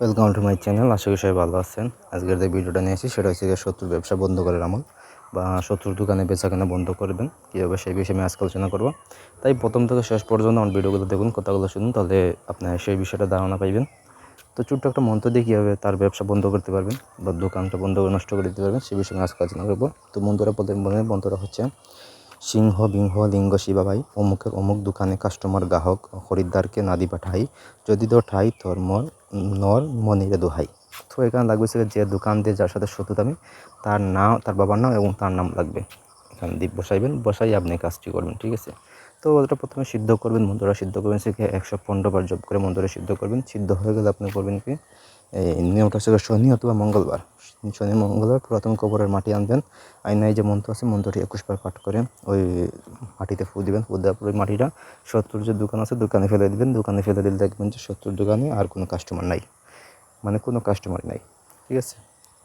Welcome to my channel আশা করি সবাই ভালো আছেন। আজকের যে ভিডিওটা নিয়ে নিয়েছি সেটা হচ্ছে গিয়ে শত্রুর ব্যবসা বন্ধ করার আমল বা শত্রুর দোকানে বেচা কেনা বন্ধ করবেন। কীভাবে সেই বিষয়ে আমি আজকে আলোচনা করব। তাই প্রথম থেকে শেষ পর্যন্ত আমার ভিডিওগুলো দেখুন, কথাগুলো শুনুন, তাহলে আপনার সেই বিষয়টা ধারণা পাইবেন। তো ছোট্ট একটা মন্ত্র দিয়ে কীভাবে তার ব্যবসা বন্ধ করতে পারবেন বা দোকানটা বন্ধ করে নষ্ট করে দিতে পারবেন সেই বিষয়ে আমি আজকে আলোচনা করব। তো মন্ত্রটা প্রথম বলে, মন্ত্রটা হচ্ছে, সিংহ, বিংহ, লিঙ্গ শিবাভাই অমুকের অমুক দোকানে কাস্টমার গ্রাহক, খরিদ্দারকে নাদি পাঠাই। যদি তো ঠাই তোর মর নর মনিরে দোহাই। তো এখানে লাগবে সে যে দোকান দিয়ে যার সাথে শত্রুতা আমি, তার নাম, তার বাবার নাম এবং তার নাম লাগবে। এখানে দ্বীপ বসাইবেন, বসাই আপনি কাজটি করবেন, ঠিক আছে? তো ওটা প্রথমে সিদ্ধ করবেন মন্দরা সিদ্ধ করবেন সেখানে একশো পনেরো বার জব করে মন্দরা সিদ্ধ করবেন। সিদ্ধ হয়ে গেলে আপনি করবেন কি, এই নিয়মটা হচ্ছে শনি অথবা মঙ্গলবার। শনি মঙ্গলবার পুরাতন কবরের মাটি আনবেন। আইনায় যে মন্ত্র আছে, মন্ত্রটি একুশ বার পাঠ করে ওই মাটিতে ফু দিবেন, ফু দেওয়ার পর ওই মাটিটা শত্রুর যে দোকান আছে, দোকানে ফেলে দিবেন। দোকানে ফেলে দিলে দেখবেন যে শত্রুর দোকানে আর কোনো কাস্টমার নাই। মানে কোনো কাস্টমার নাই। ঠিক আছে?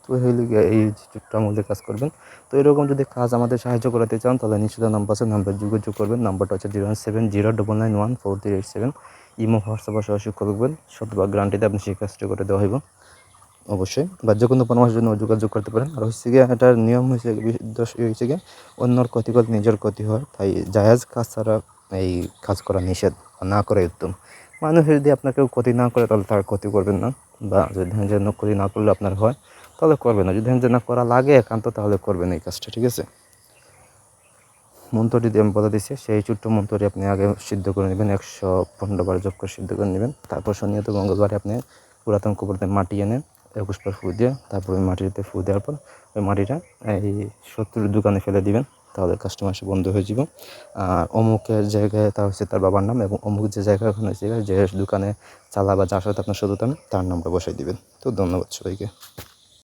তো হইলে এই চুপটার মধ্যে কাজ করবেন। তো এরকম যদি কাজ আমাদের সাহায্য করাতে চান, তাহলে নিশ্চিত নাম্বার আছে, নাম্বার যোগাযোগ করবেন। নাম্বারটা হচ্ছে zero seven zero double nine one four three eight seven. Imo WhatsApp সরাসরি করবেন। শতভাগ গ্যারান্টিতে আপনি সেই কাজটা করে দেওয়া হইব। অবশ্যই, বা যে কোনো পরামর্শের জন্য যোগাযোগ করতে পারেন। আর হচ্ছে গিয়ে এটার নিয়ম হয়েছে হয়েছে গিয়ে অন্যর ক্ষতি করলে নিজের ক্ষতি হয়, তাই জায়াজ কাজ ছাড়া এই কাজ করা নিষেধ না করাই উত্তম। মানুষ যদি আপনার কেউ ক্ষতি না করে, তাহলে তার ক্ষতি করবেন না, বা যদি দেখেন যে না ক্ষতি না করলে আপনার হয়, তাহলে করবেন না। যদি না করা লাগে একান্ত, তাহলে করবেন এই কাজটা, ঠিক আছে? মন্ত্রটি দিয়ে আমি বলে দিচ্ছি, সেই ছোট্ট মন্ত্রটি আপনি আগে সিদ্ধ করে নেবেন, একশো পনেরো বার জব করে সিদ্ধ করে নেবেন। তারপর শনিয়ত মঙ্গলবারে আপনি পুরাতন কবরতে মাটি এনে একুশ বার ফু দিয়ে তারপর ওই মাটিতে ফু দেওয়ার পর ওই মাটিটা এই শত্রুর দোকানে ফেলে দিবেন, তাহলে কাস্টমার সে বন্ধ হয়ে যাব। আর অমুকের জায়গায় তা হচ্ছে তার বাবার নাম এবং অমুক যে জায়গায় ওখানে যে দোকানে চালা বা যার সাথে আপনার শত্রুতা তার নামটা বসাই দিবেন। তো ধন্যবাদ সবাইকে।